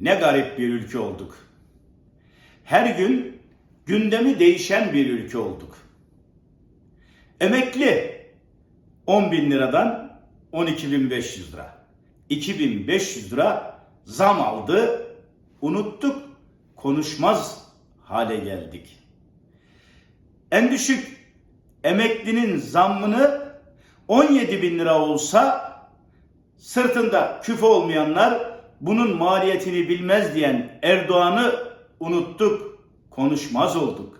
Ne garip bir ülke olduk. Her gün gündemi değişen bir ülke olduk. Emekli 10 bin liradan 12.500 lira. 2500 lira zam aldı. Unuttuk. Konuşmaz hale geldik. En düşük emeklinin zammını 17 bin lira olsa sırtında küf olmayanlar bunun maliyetini bilmez diyen Erdoğan'ı unuttuk, konuşmaz olduk.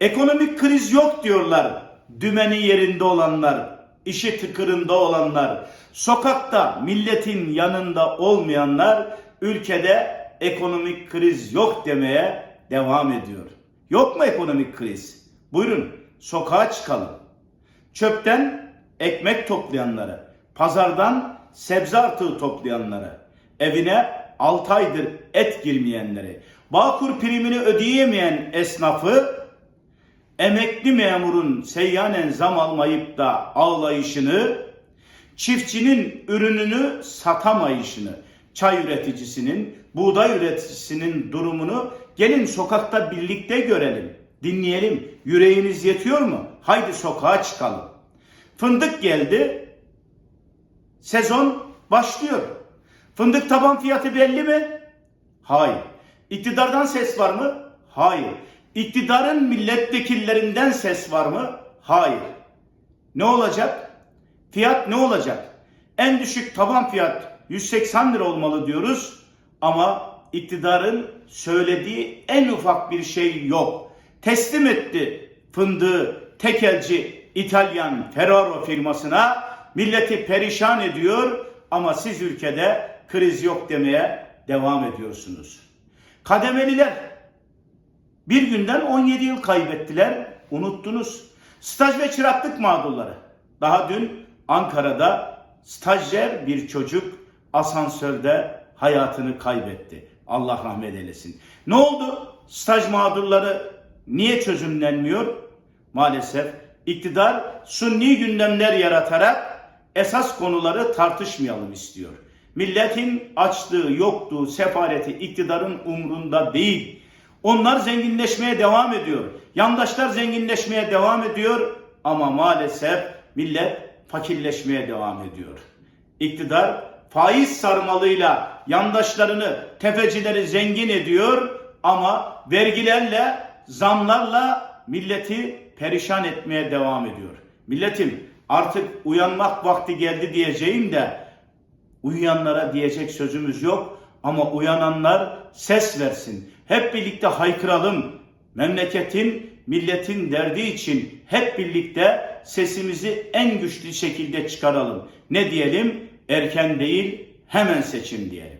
Ekonomik kriz yok diyorlar dümeni yerinde olanlar, işi tıkırında olanlar, sokakta milletin yanında olmayanlar ülkede ekonomik kriz yok demeye devam ediyor. Yok mu ekonomik kriz? Buyurun sokağa çıkalım. Çöpten ekmek toplayanları, pazardan sebze artığı toplayanları, evine 6 aydır et girmeyenleri, Bağkur primini ödeyemeyen esnafı, emekli memurun seyyanen zam almayıp da ağlayışını, çiftçinin ürününü satamayışını, çay üreticisinin, buğday üreticisinin durumunu gelin sokakta birlikte görelim, dinleyelim. Yüreğiniz yetiyor mu? Haydi sokağa çıkalım. Fındık geldi. Sezon başlıyor. Fındık taban fiyatı belli mi? Hayır. İktidardan ses var mı? Hayır. İktidarın milletvekillerinden ses var mı? Hayır. Ne olacak? Fiyat ne olacak? En düşük taban fiyat 180 lira olmalı diyoruz ama iktidarın söylediği en ufak bir şey yok. Teslim etti fındığı tekelci İtalyan Ferraro firmasına milleti perişan ediyor ama siz ülkede kriz yok demeye devam ediyorsunuz. Kademeliler bir günden 17 yıl kaybettiler, unuttunuz. Staj ve çıraklık mağdurları. Daha dün Ankara'da stajyer bir çocuk asansörde hayatını kaybetti. Allah rahmet eylesin. Ne oldu? Staj mağdurları niye çözümlenmiyor? Maalesef iktidar sunni gündemler yaratarak esas konuları tartışmayalım istiyor. Milletin açlığı, yokluğu, sefareti iktidarın umrunda değil. Onlar zenginleşmeye devam ediyor. Yandaşlar zenginleşmeye devam ediyor ama maalesef millet fakirleşmeye devam ediyor. İktidar faiz sarmalıyla yandaşlarını, tefecileri zengin ediyor ama vergilerle, zamlarla milleti perişan etmeye devam ediyor. Milletim artık uyanmak vakti geldi diyeceğim de uyuyanlara diyecek sözümüz yok ama uyananlar ses versin. Hep birlikte haykıralım. Memleketin, milletin derdi için hep birlikte sesimizi en güçlü şekilde çıkaralım. Ne diyelim? Erken değil, hemen seçim diyelim.